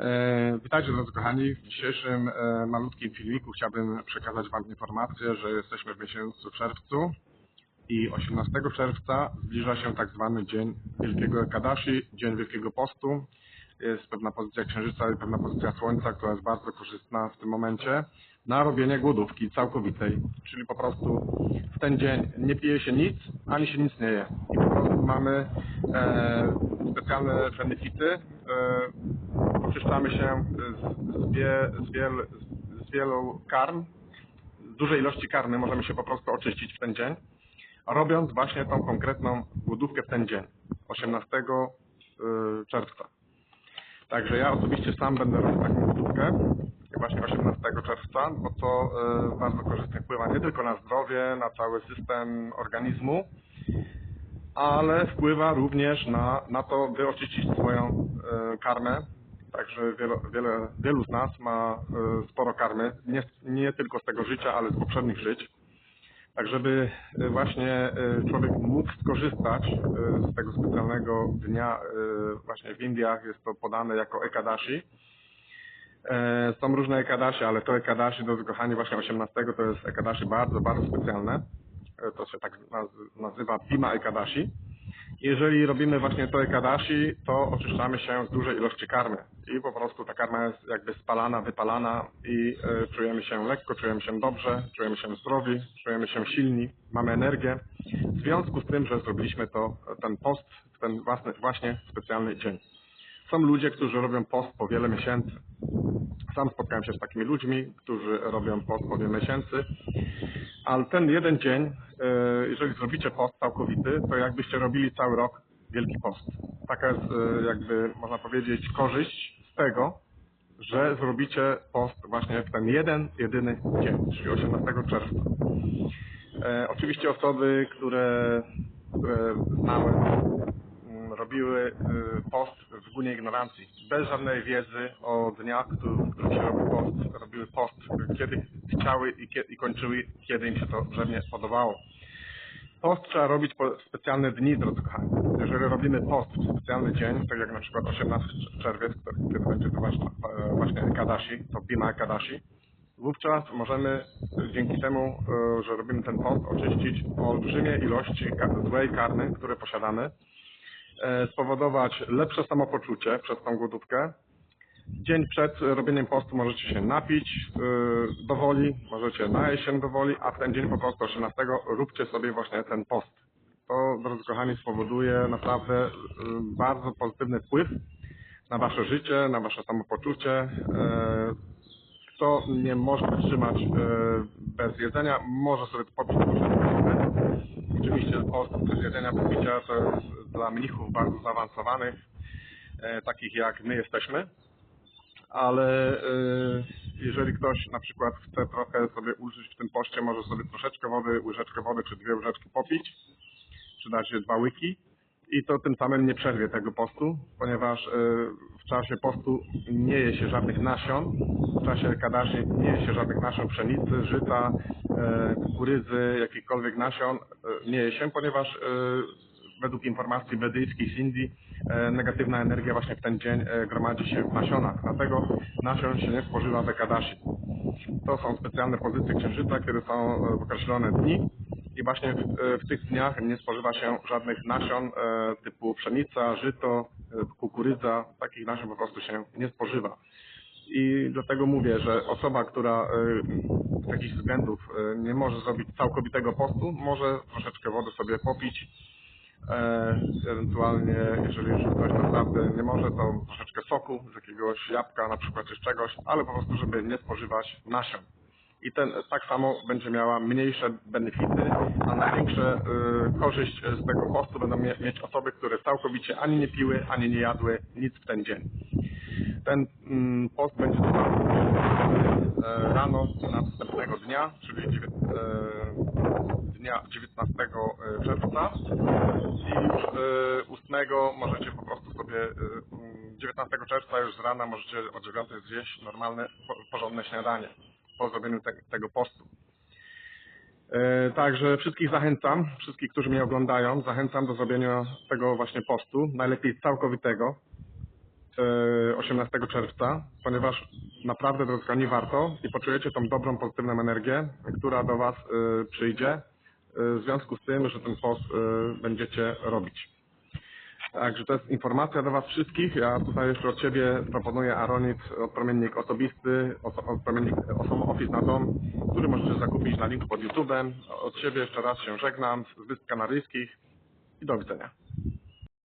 E, Witajcie drodzy kochani. W dzisiejszym e, malutkim filmiku chciałbym przekazać Wam informację, że jesteśmy w miesiącu czerwcu i 18 czerwca zbliża się tak zwany Dzień Wielkiego Ekadashi, Dzień Wielkiego Postu. Jest pewna pozycja Księżyca i pewna pozycja Słońca, która jest bardzo korzystna w tym momencie na robienie głodówki całkowitej, czyli po prostu w ten dzień nie pije się nic, ani się nic nie je. I po prostu mamy e, specjalne benefity. E, oczyszczamy się z, z, wie, z, wiel, z wielu karm, z dużej ilości karmy możemy się po prostu oczyścić w ten dzień, robiąc właśnie tą konkretną głodówkę w ten dzień, 18 y, czerwca. Także ja osobiście sam będę robił taką głodówkę właśnie 18 czerwca, bo to y, bardzo korzystnie wpływa nie tylko na zdrowie, na cały system organizmu, ale wpływa również na, na to, by oczyścić swoją y, karmę. Także wiele, wiele, wielu z nas ma y, sporo karmy, nie, nie tylko z tego życia, ale z poprzednich żyć. Tak, żeby y, właśnie y, człowiek mógł skorzystać z tego specjalnego dnia, właśnie w Indiach jest to podane jako Ekadashi. E, Są różne Ekadashi, ale to Ekadashi, drodzy kochani, właśnie 18 to jest Ekadashi bardzo, bardzo specjalne. E, To się tak naz- nazywa Bima Ekadashi. Jeżeli robimy właśnie to Ekadashi, to oczyszczamy się z dużej ilości karmy. I po prostu ta karma jest jakby spalana, wypalana i e, czujemy się lekko, czujemy się dobrze, czujemy się zdrowi, czujemy się silni, mamy energię. W związku z tym, że zrobiliśmy to, ten post w ten własny, właśnie specjalny dzień. Są ludzie, którzy robią post po wiele miesięcy. Sam spotkałem się z takimi ludźmi, którzy robią post po wiele miesięcy, ale ten jeden dzień, jeżeli zrobicie post całkowity, to jakbyście robili cały rok Wielki Post. Taka jest e, jakby, można powiedzieć, korzyść z tego, że zrobicie post właśnie w ten jeden, jedyny dzień, czyli 18 czerwca. E, oczywiście osoby, które, które znałem, mm, robiły post w gunie ignorancji, bez żadnej wiedzy o dniach, w których się robi post, robiły post, kiedy chciały i, kie- i kończyły, kiedy im się to drzewnie podobało. Post trzeba robić po specjalne dni, drodzy kochani. Jeżeli robimy post w specjalny dzień, tak jak na przykład 18 czerwiec, kiedy będzie to właśnie, e, właśnie Ekadashi, to Bima Ekadashi, wówczas możemy dzięki temu, e, że robimy ten post, oczyścić olbrzymie ilości złej karmy, które posiadamy, e, spowodować lepsze samopoczucie przez tą głodówkę. Dzień przed robieniem postu możecie się napić woli, możecie najeść się do woli, a ten dzień po prostu 18 róbcie sobie właśnie ten post. To, drodzy kochani, spowoduje naprawdę e, bardzo pozytywny wpływ na wasze życie, na wasze samopoczucie. E, Kto nie może wytrzymać e, bez jedzenia, może sobie to popić. Oczywiście post bez jedzenia, bez to jest dla mnichów bardzo zaawansowanych, e, takich jak my jesteśmy. Ale e, jeżeli ktoś na przykład chce trochę sobie ulżyć w tym poście, może sobie troszeczkę wody, łyżeczkę wody czy dwie łyżeczki popić, czy dać dwa łyki i to tym samym nie przerwie tego postu, ponieważ e, w czasie postu nie je się żadnych nasion, w czasie kadaszy nie je się żadnych nasion pszenicy, żyta, e, kukurydzy, jakichkolwiek nasion nie je się, ponieważ według informacji wedyjskich z Indii e, negatywna energia właśnie w ten dzień e, gromadzi się w nasionach, dlatego nasion się nie spożywa w ekadashi. To są specjalne pozycje księżyca, kiedy są e, w określone dni i właśnie w, w tych dniach nie spożywa się żadnych nasion typu pszenica, żyto, kukurydza, takich nasion po prostu się nie spożywa. I dlatego mówię, że osoba, która z jakichś względów nie może zrobić całkowitego postu, może troszeczkę wody sobie popić. E, ewentualnie, jeżeli ktoś naprawdę nie może, to troszeczkę soku z jakiegoś jabłka na przykład czy z czegoś, ale po prostu, żeby nie spożywać nasion. I ten tak samo będzie miała mniejsze benefity, a największe y, korzyść z tego postu będą mie mieć osoby, które całkowicie ani nie piły, ani nie jadły nic w ten dzień. Ten mm, post będzie trwał rano następnego dnia, czyli e, dnia 19 czerwca i już e, 8 możecie po prostu sobie e, mm, 19 czerwca już z rana możecie o 9 zjeść normalne, po- porządne śniadanie po zrobieniu te, tego postu. E, Także wszystkich zachęcam, wszystkich, którzy mnie oglądają, zachęcam do zrobienia tego właśnie postu, najlepiej całkowitego. E, 18 czerwca, ponieważ naprawdę kochani warto i poczujecie tą dobrą, pozytywną energię, która do Was e, przyjdzie e, w związku z tym, że ten post e, będziecie robić. Także to jest informacja do Was wszystkich. Ja tutaj jeszcze od Ciebie proponuję Aronit, odpromiennik osobisty, oso, odpromiennik Osmo Office na dom, który możecie zakupić na linku pod YouTube'em. Od Ciebie jeszcze raz się żegnam z Wysp Kanaryjskich i do widzenia.